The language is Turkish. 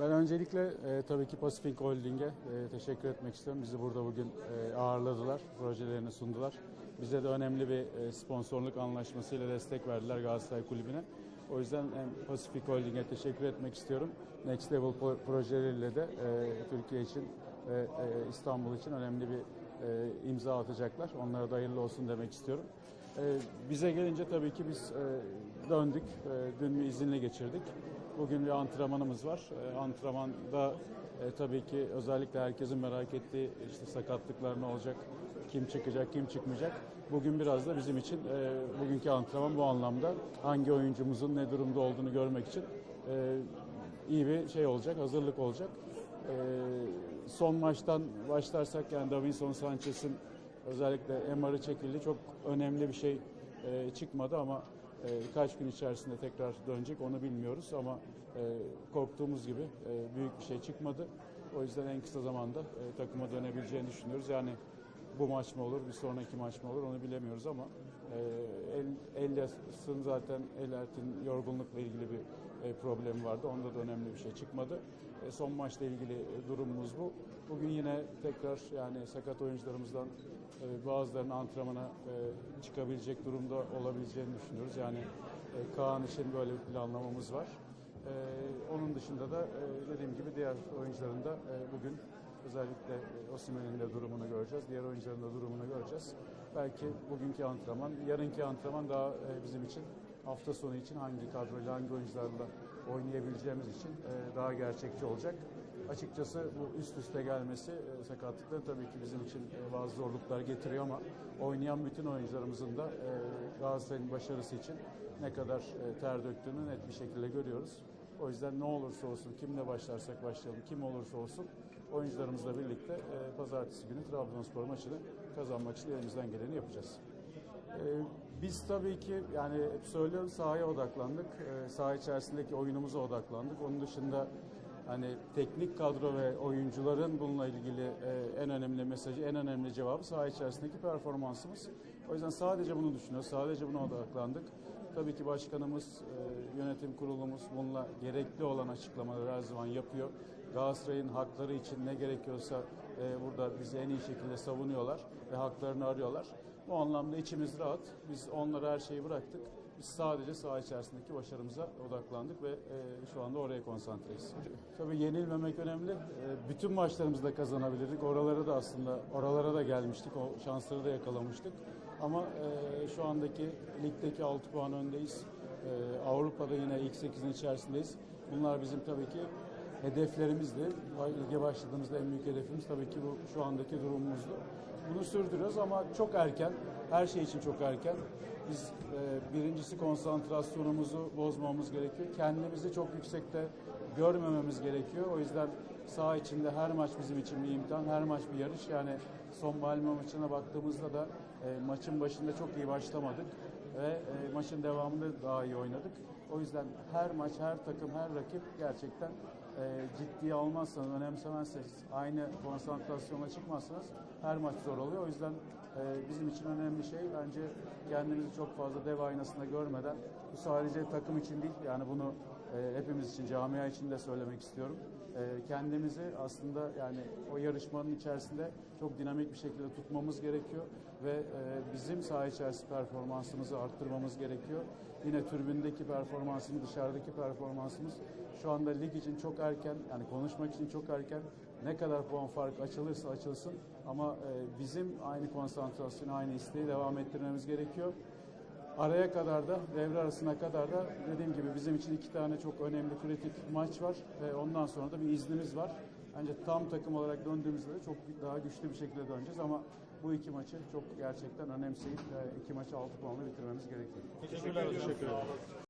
Ben öncelikle e, tabii ki Pacific Holding'e e, teşekkür etmek istiyorum. Bizi burada bugün e, ağırladılar, projelerini sundular. Bize de önemli bir e, sponsorluk anlaşmasıyla destek verdiler Galatasaray Kulübü'ne. O yüzden hem Pacific Holding'e teşekkür etmek istiyorum. Next Level pro- projeleriyle de e, Türkiye için ve e, İstanbul için önemli bir e, imza atacaklar. Onlara da hayırlı olsun demek istiyorum. E, bize gelince tabii ki biz e, döndük. E, dün bir izinli geçirdik. Bugün bir antrenmanımız var. E, antrenmanda e, tabii ki özellikle herkesin merak ettiği işte sakatlıklar ne olacak, kim çıkacak, kim çıkmayacak. Bugün biraz da bizim için e, bugünkü antrenman bu anlamda hangi oyuncumuzun ne durumda olduğunu görmek için e, iyi bir şey olacak, hazırlık olacak. E, son maçtan başlarsak yani Davinson Sanchez'in özellikle MR'ı çekildi. Çok önemli bir şey e, çıkmadı ama e, kaç gün içerisinde tekrar dönecek onu bilmiyoruz ama e, korktuğumuz gibi e, büyük bir şey çıkmadı. O yüzden en kısa zamanda e, takıma dönebileceğini düşünüyoruz. Yani bu maç mı olur, bir sonraki maç mı olur onu bilemiyoruz ama e, El, Elias'ın zaten Elert'in yorgunlukla ilgili bir problemi vardı. Onda da önemli bir şey çıkmadı. E, son maçla ilgili e, durumumuz bu. Bugün yine tekrar yani sakat oyuncularımızdan e, bazılarının antrenmana e, çıkabilecek durumda olabileceğini düşünüyoruz. Yani e, Kaan için böyle bir planlamamız var. E, onun dışında da e, dediğim gibi diğer oyuncuların da e, bugün özellikle e, Osimhen'in de durumunu göreceğiz. Diğer oyuncuların da durumunu göreceğiz. Belki bugünkü antrenman, yarınki antrenman daha e, bizim için hafta sonu için hangi kadroyla, hangi oyuncularla oynayabileceğimiz için e, daha gerçekçi olacak. Açıkçası bu üst üste gelmesi e, sakatlıkların tabii ki bizim için e, bazı zorluklar getiriyor ama oynayan bütün oyuncularımızın da e, Galatasaray'ın başarısı için ne kadar e, ter döktüğünü net bir şekilde görüyoruz. O yüzden ne olursa olsun, kimle başlarsak başlayalım, kim olursa olsun oyuncularımızla birlikte pazartesi günü Trabzonspor maçını kazanmak için elimizden geleni yapacağız. Ee, Biz tabii ki yani hep söylüyorum sahaya odaklandık. Ee, Saha içerisindeki oyunumuza odaklandık. Onun dışında hani teknik kadro ve oyuncuların bununla ilgili e, en önemli mesajı, en önemli cevabı saha içerisindeki performansımız. O yüzden sadece bunu düşünüyoruz, sadece buna odaklandık. Tabii ki başkanımız, e, yönetim kurulumuz bununla gerekli olan açıklamaları her zaman yapıyor. Galatasaray'ın hakları için ne gerekiyorsa e, burada bizi en iyi şekilde savunuyorlar ve haklarını arıyorlar. Bu anlamda içimiz rahat. Biz onlara her şeyi bıraktık. Biz sadece saha içerisindeki başarımıza odaklandık ve e, şu anda oraya konsantreyiz. Tabii yenilmemek önemli. E, bütün maçlarımızda kazanabilirdik. Oralara da aslında oralara da gelmiştik. O şansları da yakalamıştık. Ama e, şu andaki ligdeki 6 puan öndeyiz. E, Avrupa'da yine ilk 8'in içerisindeyiz. Bunlar bizim tabii ki hedeflerimizdi. Lige başladığımızda en büyük hedefimiz tabii ki bu şu andaki durumumuzdu. Bunu sürdürüyoruz ama çok erken, her şey için çok erken. Biz e, birincisi konsantrasyonumuzu bozmamız gerekiyor. Kendimizi çok yüksekte görmememiz gerekiyor. O yüzden saha içinde her maç bizim için bir imtihan, her maç bir yarış. Yani son Malmö maçına baktığımızda da e, maçın başında çok iyi başlamadık ve e, maçın devamında daha iyi oynadık. O yüzden her maç, her takım, her rakip gerçekten e, ciddiye almazsanız, önemsemezseniz, aynı konsantrasyona çıkmazsanız her maç zor oluyor. O yüzden e, bizim için önemli şey bence kendimizi çok fazla dev aynasında görmeden, bu sadece takım için değil, yani bunu e, hepimiz için, camia için de söylemek istiyorum. E, kendimizi aslında yani o yarışmanın içerisinde çok dinamik bir şekilde tutmamız gerekiyor ve e, bizim saha içerisi performansımızı arttırmamız gerekiyor. Yine tribündeki performansımız, dışarıdaki performansımız şu anda lig için çok erken, yani konuşmak için çok erken. Ne kadar puan fark açılırsa açılsın ama e, bizim aynı konsantrasyonu, aynı isteği devam ettirmemiz gerekiyor. Araya kadar da devre arasına kadar da dediğim gibi bizim için iki tane çok önemli kritik maç var ve ondan sonra da bir iznimiz var. Ancak tam takım olarak döndüğümüzde de çok daha güçlü bir şekilde döneceğiz ama bu iki maçı çok gerçekten önemseyip e, iki maçı altı puanla bitirmemiz gerekiyor. Teşekkürler hocam. Teşekkür ederim.